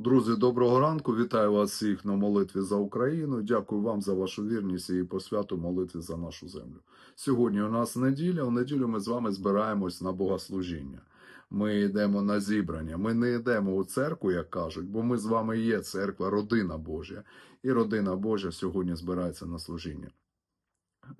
Друзі, доброго ранку. Вітаю вас всіх на молитві за Україну. Дякую вам за вашу вірність і по святу молитві за нашу землю. Сьогодні у нас неділя. У неділю ми з вами збираємось на богослужіння. Ми йдемо на зібрання. Ми не йдемо у церкву, як кажуть, бо ми з вами є церква, родина Божа. І родина Божа сьогодні збирається на служіння.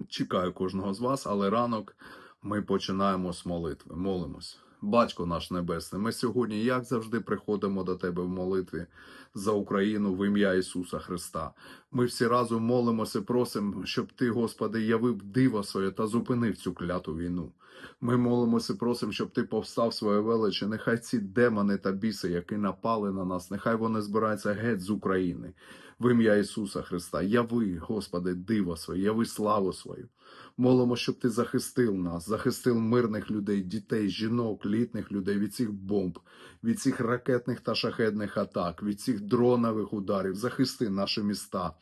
Чекаю кожного з вас, але ранок ми починаємо з молитви. Молимось. Батько наш Небесний, ми сьогодні, як завжди, приходимо до Тебе в молитві за Україну в ім'я Ісуса Христа. Ми всі разом молимося, просимо, щоб Ти, Господи, явив диво своє та зупинив цю кляту війну. Ми молимося, просимо, щоб Ти повстав своє величі. Нехай ці демони та біси, які напали на нас, нехай вони збираються геть з України. В ім'я Ісуса Христа. Яви, Господи, диво своє, яви славу свою. Молимо, щоб ти захистив нас, захистив мирних людей, дітей, жінок, літніх людей від цих бомб, від цих ракетних та шахедних атак, від цих дронових ударів. Захисти наші міста,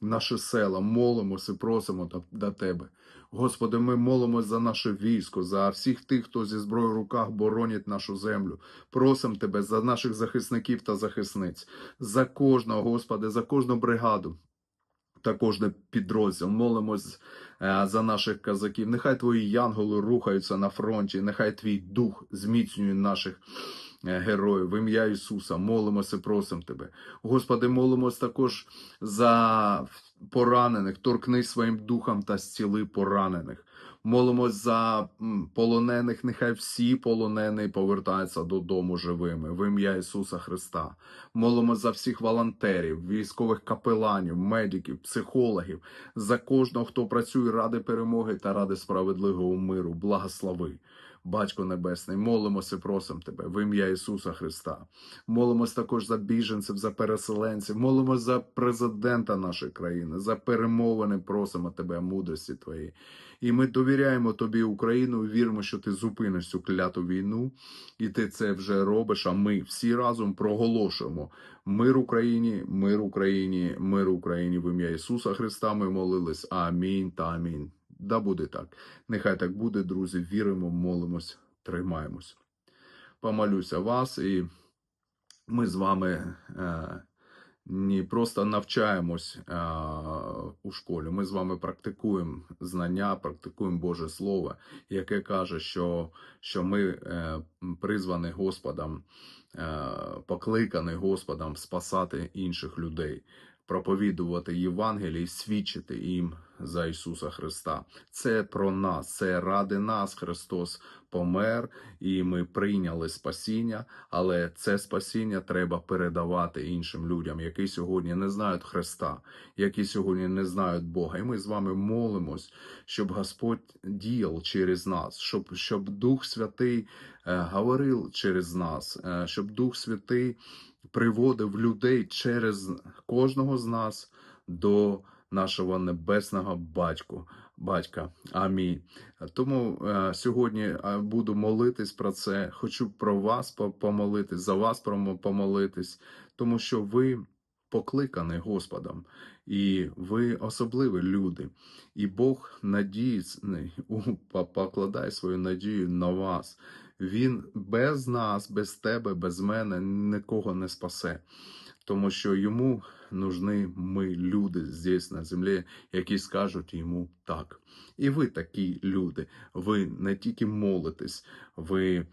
наші села. Молимося, просимо до, тебе. Господи, ми молимось за наше військо, за всіх тих, хто зі зброєю в руках боронить нашу землю. Просимо тебе за наших захисників та захисниць, за кожного, Господи, за кожну бригаду та кожен підрозділ. Молимось е, за наших казаків. Нехай твої янголи рухаються на фронті, нехай твій дух зміцнює наших е, героїв. В ім'я Ісуса молимося, просимо тебе. Господи, молимось також за поранених. Торкнись своїм духом та зціли поранених. Молимось за полонених, нехай всі полонені повертаються додому живими в ім'я Ісуса Христа. Молимось за всіх волонтерів, військових капеланів, медиків, психологів, за кожного, хто працює ради перемоги та ради справедливого миру. Благослови. Батько Небесний, молимося, просимо Тебе в ім'я Ісуса Христа. Молимось також за біженців, за переселенців, молимось за президента нашої країни, за перемовини, просимо Тебе, мудрості Твоєї. І ми довіряємо Тобі, Україну, віримо, що ти зупиниш цю кляту війну, і ти це вже робиш. А ми всі разом проголошуємо мир Україні, мир Україні, мир Україні в ім'я Ісуса Христа. Ми молились. Амінь та амінь. Да буде так. Нехай так буде, друзі. Віримо, молимось, тримаємось. Помолюся вас, і ми з вами е, не просто навчаємось е, у школі. Ми з вами практикуємо знання, практикуємо Боже Слово, яке каже, що, що ми е, призвані Господом, е, покликані Господом спасати інших людей. Проповідувати Євангеліє і свідчити їм за Ісуса Христа. Це про нас, це ради нас Христос помер, і ми прийняли спасіння, але це спасіння треба передавати іншим людям, які сьогодні не знають Христа, які сьогодні не знають Бога. І ми з вами молимось, щоб Господь діяв через нас, щоб, щоб Дух Святий е, говорив через нас, е, щоб Дух Святий приводив людей через кожного з нас до нашого небесного батьку, батька. Амінь. Тому е, сьогодні е, буду молитись про це. Хочу про вас по- помолитись, за вас помолитись, тому що ви покликані Господом, і ви особливі люди. І Бог надіється, покладає свою надію на вас. Він без нас, без тебе, без мене нікого не спасе. Тому що йому нужны ми, люди здесь на землі, які скажуть йому так. І ви такі люди. Ви не тільки молитесь, ви е,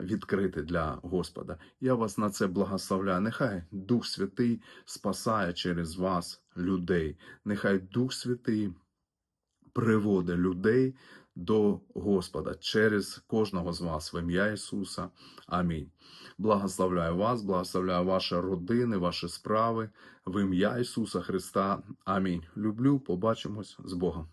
відкриті для Господа. Я вас на це благословляю. Нехай Дух Святий спасає через вас людей. Нехай Дух Святий приводить людей до Господа через кожного з вас в ім'я Ісуса. Амінь. Благословляю вас, благословляю ваші родини, ваші справи в ім'я Ісуса Христа. Амінь. Люблю, побачимось з Богом.